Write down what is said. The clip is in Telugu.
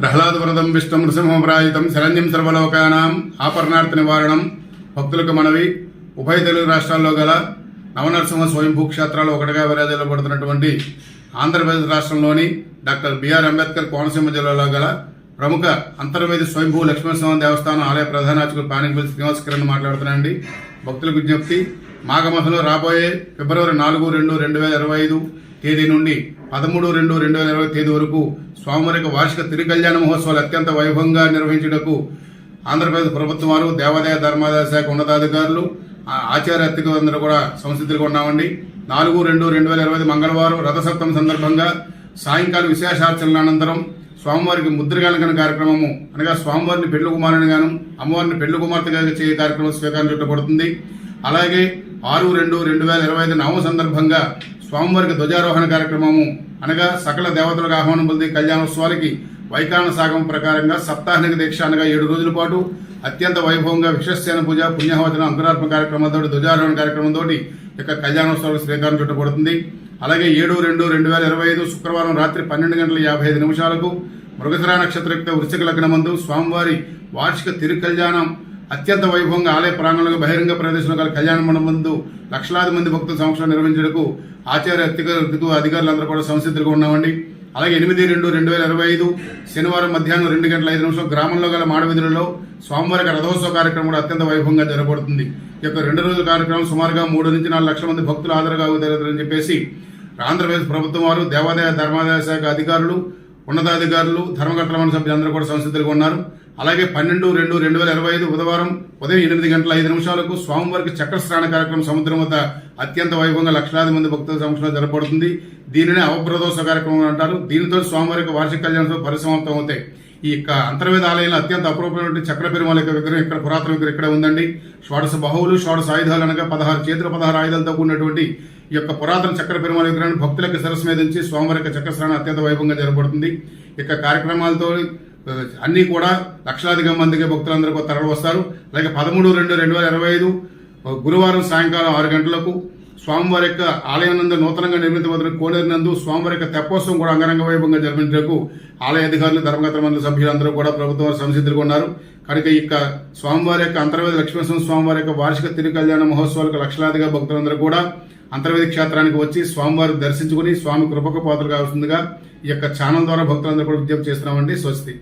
ప్రహ్లాదవ్రతం విష్ణు నృసింహప్రాయుతం శరణ్యం సర్వలోకానాం ఆపరణార్థ నివారణం భక్తులకు మనవి ఉభయ తెలుగు రాష్ట్రాల్లో గల నవనరసింహ స్వయంభూ క్షేత్రాలు ఒకటిగా విరాజిల్లబడుతున్నటువంటి ఆంధ్రప్రదేశ్ రాష్ట్రంలోని డాక్టర్ బిఆర్ అంబేద్కర్ కోనసీమ జిల్లాలో గల ప్రముఖ అంతర్వేది స్వయంభూ లక్ష్మీనరసింహ దేవస్థానం ఆలయ ప్రధానార్చకులు పానిపల్లి శ్రీనివాస్ కిరణ్ మాట్లాడుతున్నాండి భక్తులకు విజ్ఞప్తి మాఘమాసంలో రాబోయే ఫిబ్రవరి నాలుగు రెండు రెండు వేల ఇరవై ఐదు తేదీ నుండి పదమూడు రెండు రెండు వేల ఇరవై తేదీ వరకు స్వామివారికి వార్షిక తిరుకళ్యాణ మహోత్సవాలు అత్యంత వైభవంగా నిర్వహించుటకు ఆంధ్రప్రదేశ్ ప్రభుత్వం వారు దేవాదాయ ధర్మాదాయ శాఖ ఉన్నతాధికారులు ఆచార్య అధికారులందరూ కూడా సంసిద్ధులుగా ఉన్నామండి. నాలుగు రెండు రెండు వేల ఇరవై మంగళవారం రథసప్తమి సందర్భంగా సాయంకాలం విశేషార్చనల అనంతరం స్వామివారికి ముద్రగాలకన కార్యక్రమము అనగా స్వామివారిని పెళ్ళి కుమారుని గాను అమ్మవారిని పెళ్ళి కుమార్తెగా చేయే కార్యక్రమం స్వీకారం చుట్టబడుతుంది అలాగే ఆరు రెండు రెండు వేల ఇరవై ఐదు నవం సందర్భంగా స్వామివారికి ధ్వజారోహణ కార్యక్రమము అనగా సకల దేవతలకు ఆహ్వానం పొంది కళ్యాణోత్సవాలకి వైకాన సాగం ప్రకారంగా సప్తాహనిక దీక్ష అనగా ఏడు రోజుల పాటు అత్యంత వైభవంగా విశ్వసేన పూజ పుణ్యహవచన అంకురాత్మ కార్యక్రమంతో ధ్వజారోహణ కార్యక్రమంతో యొక్క కళ్యాణోత్సవాలకు శ్రీకారం చుట్టబడుతుంది. అలాగే ఏడు రెండు రెండు వేల ఇరవై ఐదు శుక్రవారం రాత్రి పన్నెండు గంటల యాభై ఐదు నిమిషాలకు మృగశిర నక్షత్రయుక్త వృశ్చిక లగ్నమందు స్వామివారి వార్షిక తిరు కళ్యాణం అత్యంత వైభవంగా ఆలయ ప్రాంగణంలో బహిరంగ ప్రదేశంలో గల కళ్యాణ మండపందు లక్షలాది మంది భక్తుల సమక్షంలో నిర్వహించడకు ఆచార్య అధికారులు అధికారులందరూ కూడా సంసిద్ధులుగా ఉన్నామండి. అలాగే ఎనిమిది రెండు రెండు వేల ఇరవై ఐదు శనివారం మధ్యాహ్నం రెండు గంటల ఐదు నిమిషం గ్రామంలో గల మాడవీధులలో స్వామివారికి రథోత్సవ కార్యక్రమం కూడా అత్యంత వైభవంగా జరగబడుతుంది. ఈ యొక్క రెండు రోజుల కార్యక్రమం సుమారుగా మూడు నుంచి నాలుగు లక్షల మంది భక్తులు హాజరుగా జరుగుతుందని చెప్పేసి ఆంధ్రప్రదేశ్ ప్రభుత్వం వారు దేవాదాయ ధర్మాదాయ శాఖ అధికారులు ఉన్నతాధికారులు ధర్మకర్తల మండలి సభ్యులందరూ కూడా సంసిద్ధులుగా ఉన్నారు. అలాగే పన్నెండు రెండు రెండు వేల ఇరవై ఐదు బుధవారం ఉదయం ఎనిమిది గంటల ఐదు నిమిషాలకు స్వామివారికి చక్ర స్నాన కార్యక్రమం సముద్రం వద్ద అత్యంత వైభవంగా లక్షలాది మంది భక్తుల సమక్షంలో జరపబడుతుంది. దీనినే అవప్రదోష కార్యక్రమం అంటారు. దీనితో స్వామివారికి వార్షిక కళ్యాణంతో పరిసమాప్తం అవుతాయి. ఈ యొక్క అంతర్వేద ఆలయంలో అత్యంత అపూర్వమైన చక్ర పెరుమాల యొక్క విగ్రహం ఇక్కడ పురాతన విగ్రహం ఇక్కడ ఉందండి. షోడశ బాహువులు షోడశ ఆయుధాలు అనగా పదహారు చేతులు పదహారు ఆయుధాలతో కూడినటువంటి ఈ యొక్క పురాతన చక్ర పెరుమాల విగ్రహాన్ని భక్తులకు సరస్సు మీద నుంచి స్వామివారి యొక్క చక్ర స్నానం అత్యంత వైభవంగా జరగబడుతుంది ఇక కార్యక్రమాలతో అన్ని కూడా లక్షలాదిగా మందికి భక్తులందరూ తరలి వస్తారు. అలాగే పదమూడు రెండు రెండు వేల ఇరవై ఐదు గురువారం సాయంకాలం ఆరు గంటలకు స్వామివారి యొక్క ఆలయం నందు నూతనంగా నిర్మితమవుతున్న కోనేరు నందు స్వామివారి యొక్క తెప్పోత్సవం కూడా అంగరంగ వైభవంగా జరిపించకు ఆలయ అధికారులు ధర్మకర్త మండలి సభ్యులందరూ కూడా ప్రభుత్వ వారు సంసిద్ధులుగా ఉన్నారు. కనుక ఈ యొక్క స్వామివారి యొక్క అంతర్వేది లక్ష్మీనరసింహ స్వామివారి యొక్క వార్షిక తిరు కళ్యాణ మహోత్సవాలకు లక్షలాదిగా భక్తులందరూ కూడా అంతర్వేది క్షేత్రానికి వచ్చి స్వామివారిని దర్శించుకుని స్వామి కృపకు పాత్రలు కావాల్సిందిగా ఈ యొక్క ఛానల్ ద్వారా భక్తులందరూ కూడా విజ్ఞప్తి చేస్తున్నామండి. స్వస్తి.